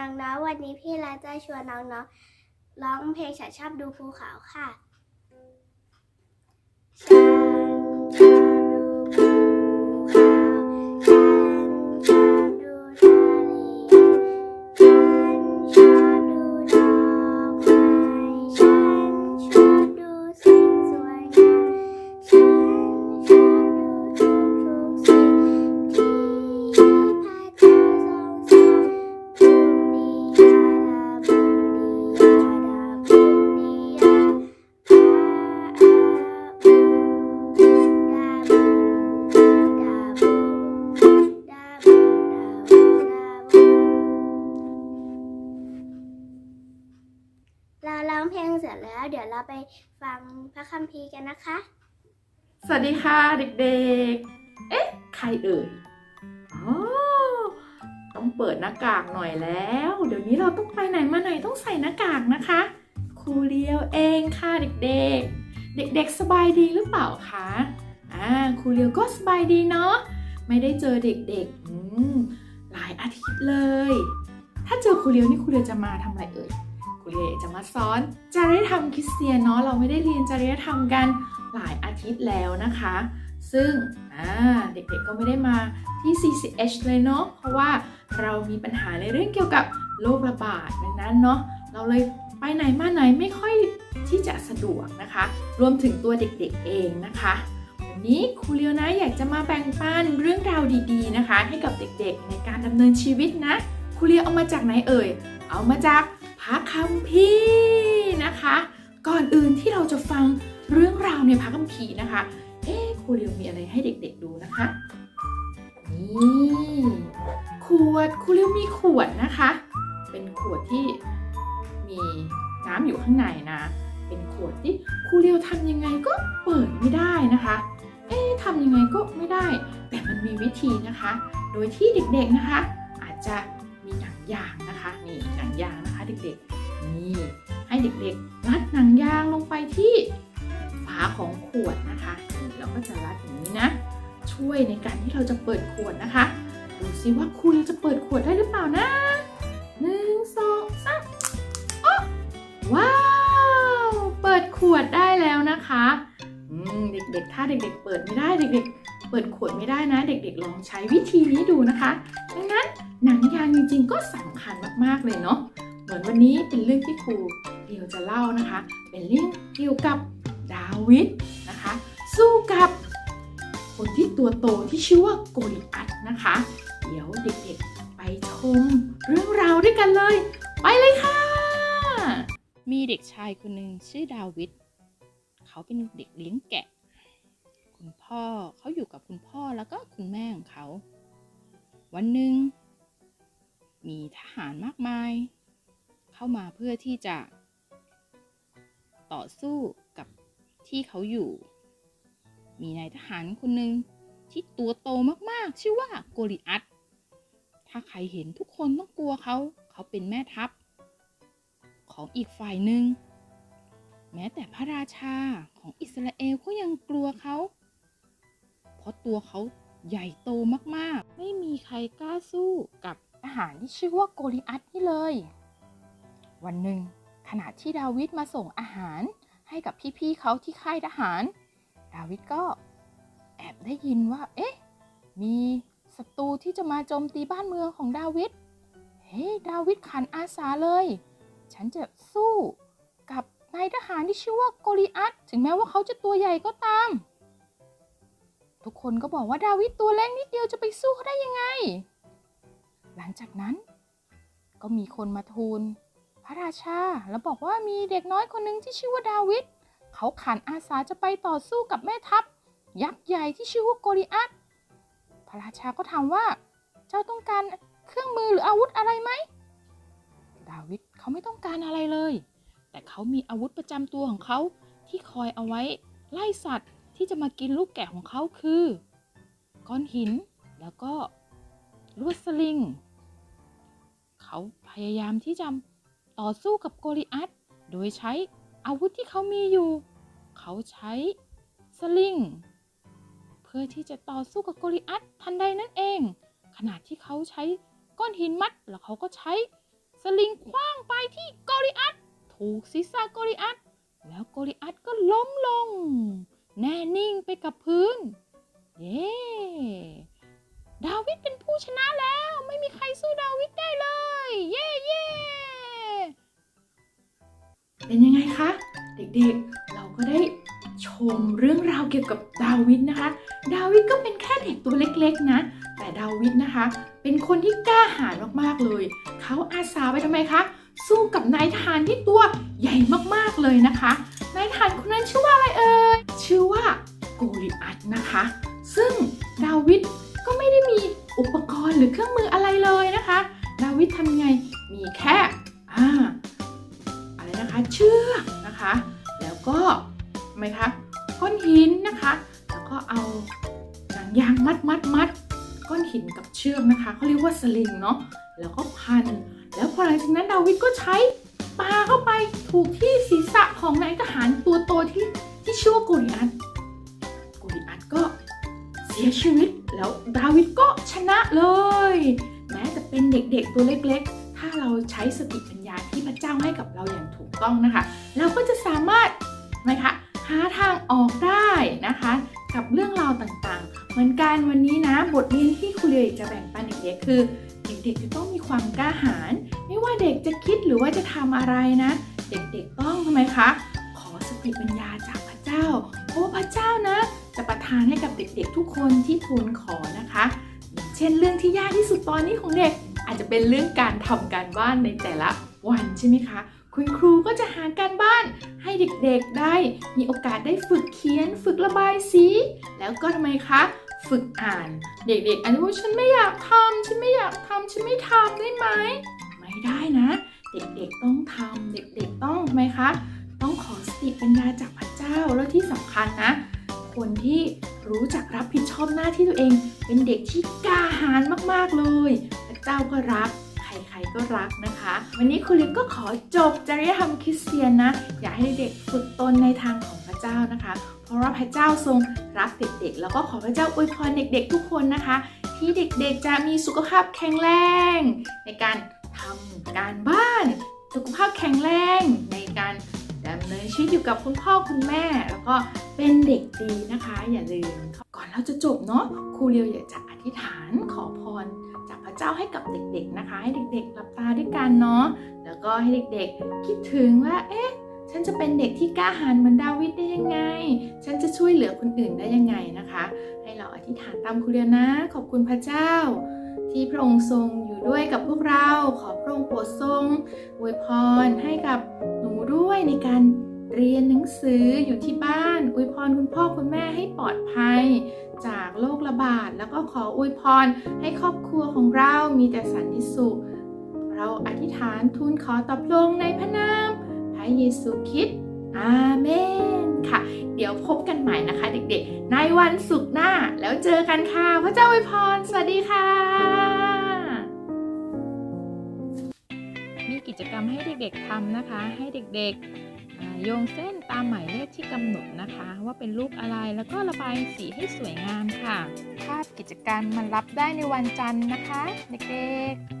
น้องๆวันนี้พี่รักจะชวนน้องๆร้องเพลงฉันชอบดูภูเขาค่ะฉัน เสร็จแล้ว เดี๋ยวเราไปฟังพระคัมภีร์กันนะคะ สวัสดีค่ะเด็กๆ เอ๊ะ ใครเอ่ย อ๋อ ต้องเปิดหน้ากากหน่อยแล้ว เดี๋ยวนี้เราต้องไปไหนมาไหนต้องใส่หน้ากากนะคะ ครูเลียวเองค่ะเด็กๆ เด็ก ๆ สบายดีหรือเปล่าคะ อ่า ครูเลียวก็สบายดีเนาะ ไม่ได้เจอเด็กๆ หลายอาทิตย์เลย ถ้าเจอครูเลียวนี่ครูเลียวจะมาทำอะไรเอ่ย เยจะมาสอนจริยธรรมคริสเตียนเนาะเราไม่ได้เรียนจริยธรรมกันหลายอาทิตย์แล้วนะคะ ซึ่งเด็กๆก็ไม่ได้มาที่ CCH เลยเนาะเพราะว่าเรามีปัญหาในเรื่องเกี่ยวกับโรคระบาดดังนั้นเนาะเราเลยไปไหนมาไหนไม่ค่อยที่จะสะดวกนะคะ รวมถึงตัวเด็กๆเองนะคะวันนี้ครูเลียวนะอยากจะมาแบ่งปันเรื่องราวดีๆนะคะ ให้กับเด็กๆในการดำเนินชีวิตนะครูเลียวเอามาจากไหนเอ่ย เอามาจาก พระคัมภีร์นะคะ ก่อนอื่นที่เราจะฟังเรื่องราวในพระคัมภีร์นะคะ เอ๊ครูเรียวมีอะไรให้เด็กๆดูนะคะ นี่ขวดครูเรียวมีขวดนะคะ เป็นขวดที่มีน้ำอยู่ข้างในนะ เป็นขวดที่ครูเรียวทำยังไงก็เปิดไม่ได้นะคะ เอ๊ทำยังไงก็ไม่ได้ แต่มันมีวิธีนะคะ โดยที่เด็กๆนะคะ อาจจะมีหนังยางนะคะ นี่หนังยาง เด็กๆ นี่ให้เด็กๆ รัดหนังยางลงไปที่ฝาของขวดนะคะนี่เราก็จะรัดอย่างนี้นะ ช่วยในการที่เราจะเปิดขวดนะคะ ดูซิว่าครูเราจะเปิดขวดได้หรือเปล่านะหนึ่งสองสามโอ้ว้าว เปิดขวดได้แล้วนะคะเด็กๆ ถ้าเด็กๆ เปิดไม่ได้เด็กๆ เปิดขวดไม่ได้นะ เด็กๆ ลองใช้วิธีนี้ดูนะคะ ดังนั้นหนังยางจริงๆ ก็สำคัญมากๆ เลยเนาะ เหมือนวันนี้เป็นเรื่องที่ครูเดียวจะเล่านะคะ เป็นเรื่องเกี่ยวกับดาวิดนะคะ สู้กับคนที่ตัวโตที่ชื่อว่าโกลิอัตนะคะ เดี๋ยวเด็กๆไปชมเรื่องราวด้วยกันเลย ไปเลยค่ะ มีเด็กชายคนหนึ่งชื่อดาวิดเขาเป็นเด็กเลี้ยงแกะ คุณพ่อเขาอยู่กับคุณพ่อแล้วก็คุณแม่ของเขา วันหนึ่งมีทหารมากมาย เข้ามาเพื่อที่จะต่อสู้กับที่เขาอยู่ มีนายทหารคนหนึ่งที่ตัวโตมากๆ ชื่อว่าโกลิอัตถ้าใครเห็นทุกคนต้องกลัวเขา เขาเป็นแม่ทัพ ของอีกฝ่ายหนึ่ง แม้แต่พระราชาของอิสราเอลก็ยังกลัวเขา เพราะตัวเขาใหญ่โตมากๆ ไม่มีใครกล้าสู้กับทหารที่ชื่อว่าโกลิอัตนี่เลย วันหนึ่งขณะที่ดาวิดมาส่งอาหารให้กับพี่ๆเขาที่ค่ายทหาร ดาวิดก็แอบได้ยินว่า เอ๊ะ มีศัตรูที่จะมาโจมตีบ้านเมืองของดาวิด เฮ้ยดาวิดขันอาสาเลย ฉันจะสู้กับนายทหารที่ชื่อว่าโกลิอัตถึงแม้ว่าเขาจะตัวใหญ่ก็ตาม ทุกคนก็บอกว่าดาวิดตัวเล็กนิดเดียวจะไปสู้เขาได้ยังไง หลังจากนั้น ก็มีคนมาทูล ระราชา แล้วบอกว่ามีเด็กน้อยคนหนึ่งที่ชื่อว่าดาวิดเขาขันอาสาจะไปต่อสู้กับแม่ทัพ ยักษ์ใหญ่ที่ชื่อว่าโกลิอัตพระราชาก็ถามว่า เจ้าต้องการเครื่องมือหรืออาวุธอะไรไหม ดาวิดเขาไม่ต้องการอะไรเลย แต่เขามีอาวุธประจำตัวของเขาที่คอยเอาไว้ไล่สัตว์ที่จะมากินลูกแกะของเขาคือ ก้อนหินแล้วก็ลวดสลิง เขาพยายามที่จะ ต่อสู้กับโกลิอัตโดยใช้อาวุธที่เขามีอยู่ เขาใช้สลิงเพื่อที่จะต่อสู้กับโกลิอัตทันใดนั่นเอง ขณะที่เขาใช้ก้อนหินมัดแล้วเขาก็ใช้สลิงคว้างไปที่โกลิอัตถูกศีรษะโกลิอัตแล้วโกลิอัตก็ล้มลง แน่นิ่งไปกับพื้น เย้ เป็นยังไงคะ เด็กๆ เราก็ได้ชมเรื่องราวเกี่ยวกับดาวิดนะคะ ดาวิดก็เป็นแค่เด็กตัวเล็กๆนะ แต่ดาวิดนะคะ เป็นคนที่กล้าหาญมากๆเลย เขาอาสาไปทำไมคะ สู้กับนายทหารที่ตัวใหญ่มากๆเลยนะคะ นายทหารคนนั้นชื่อว่าอะไรเอ่ย ชื่อว่าโกลิอัตนะคะ ซึ่งดาวิดก็ไม่ได้มีอุปกรณ์หรือเครื่องมืออะไรเลยนะคะ ดาวิดทำไง มีแค่อ่า เชือกนะคะ แล้วก็ทำไมคะก้อนหินนะคะ แล้วก็เอาหนังยางมัดมัดมัดก้อนหินกับเชือกนะคะเขาเรียกว่าสลิงเนาะแล้วก็พัน แล้วพอหลังจากนั้นดาวิดก็ใช้ปาเข้าไปถูกที่ศีรษะของนายทหารตัวโตที่ที่ชื่อว่าโกลิอัตโกลิอัตก็เสียชีวิตแล้วดาวิดก็ชนะเลย แม้จะเป็นเด็กๆตัวเล็กๆ ใช้สติปัญญาที่พระเจ้าให้กับเราอย่างถูกต้องนะคะ เราก็จะสามารถนะคะหาทางออกได้นะคะ กับเรื่องราวต่างๆ เหมือนกันวันนี้นะบทเรียนที่ครูเรียจะแบ่งปันเด็กๆคือเด็กๆจะต้องมีความกล้าหาญไม่ว่าเด็กจะคิดหรือว่าจะทำอะไรนะ เด็กๆต้องทำไมคะ ขอสติปัญญาจากพระเจ้าเพราะว่าพระเจ้านะ จะประทานให้กับเด็กๆทุกคนที่ทูลขอนะคะ เช่นเรื่องที่ยากที่สุดตอนนี้ของเด็ก อาจจะเป็นเรื่องการทำการบ้านในแต่ละวันใช่ไหมคะ คุณครูก็จะหาการบ้านให้เด็กๆได้ มีโอกาสได้ฝึกเขียน ฝึกระบายสี แล้วก็ทำไมคะ ฝึกอ่าน เด็กๆอันนี้ฉันไม่อยากทำฉันไม่อยากทำฉันไม่ทำได้ไหม ไม่ได้นะ เด็กๆต้องทำเด็กๆต้องทำไมคะ ต้องขอสติปัญญาจากพระเจ้าแล้วที่สำคัญนะคนที่รู้จักรับผิดชอบหน้าที่ตัวเอง เป็นเด็กที่กล้าหาญมากๆเลย เจ้าก็รัก ใครๆก็รักนะคะ วันนี้คุณลิกก็ขอจบจริยธรรมคริสเตียนนะ อยากให้เด็กฝึกตนในทางของพระเจ้านะคะ เพราะว่าพระเจ้าทรงรักเด็กๆ แล้วก็ขอพระเจ้าอวยพรเด็กๆ ทุกคนนะคะ ที่เด็กๆจะมีสุขภาพแข็งแรง ในการทำการบ้าน สุขภาพแข็งแรงในการดำเนินชีวิตอยู่กับคุณพ่อคุณแม่ แล้วก็เป็นเด็กดีนะคะ อย่าลืมก่อนเราจะจบเนาะครูเรียวอยากจะอธิษฐานขอพร ระเจ้าให้กับเด็กๆนะคะ ให้เด็กๆหลับตาด้วยกันเนาะแล้วก็ให้เด็กๆคิดถึงว่าเอ๊ะฉันจะเป็นเด็กที่กล้าหาญเหมือนดาวิดได้ยังไง ฉันจะช่วยเหลือคนอื่นได้ยังไงนะคะ ให้เราอธิษฐานตามครูเรียนะ ขอบคุณพระเจ้า ที่พระองค์ทรงอยู่ด้วยกับพวกเรา ขอพระองค์โปรดทรงอวยพรให้กับหนูด้วยในการเรียนหนังสืออยู่ที่บ้านอวยพรคุณพ่อคุณแม่ให้ปลอดภัย จากโรคระบาด แล้วก็ขออวยพรให้ครอบครัว เรามีแต่สันติสุข เราอธิษฐานทูลขอต่อพระองค์ในพระนามพระเยซูคริสต์อาเมนค่ะ เดี๋ยวพบกันใหม่นะคะ เด็กๆ ในวันศุกร์หน้าแล้วเจอกันค่ะ พระเจ้าอวยพร สวัสดีค่ะ มีกิจกรรมให้เด็กๆทำนะคะ ให้เด็กๆ โยงเส้นตามหมายเลขที่กำหนดนะคะ ว่าเป็นรูปอะไรแล้วก็ระบายสีให้สวยงามค่ะ ภาพกิจกรรมมันรับได้ในวันจันทร์นะคะ เด็กๆ